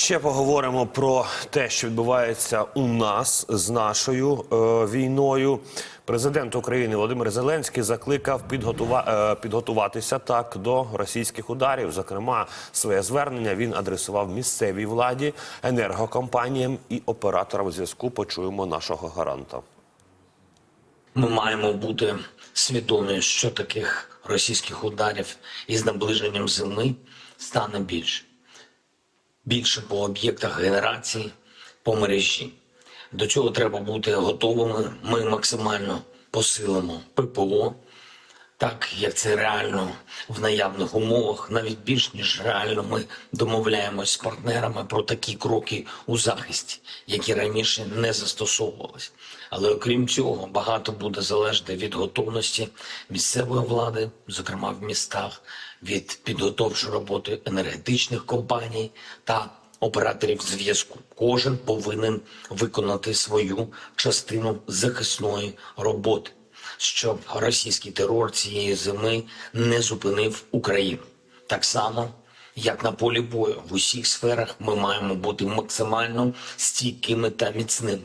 Ще поговоримо про те, що відбувається у нас з нашою е, війною. Президент України Володимир Зеленський закликав підготува... е, підготуватися так до російських ударів. Зокрема, своє звернення він адресував місцевій владі, енергокомпаніям і операторам зв'язку. Почуємо нашого гаранта. Ми маємо бути свідомі, що таких російських ударів із наближенням зими стане більше. Більше по об'єктах генерації, по мережі. До цього треба бути готовими. Ми максимально посилимо ППО, так як це реально в наявних умовах, навіть більш ніж реально, ми домовляємось з партнерами про такі кроки у захисті, які раніше не застосовувалися. Але окрім цього, багато буде залежати від готовності місцевої влади, зокрема в містах, від підготовчої роботи енергетичних компаній та операторів зв'язку. Кожен повинен виконати свою частину захисної роботи щоб російський терор цієї зими не зупинив Україну. Так само, як на полі бою в усіх сферах, ми маємо бути максимально стійкими та міцними.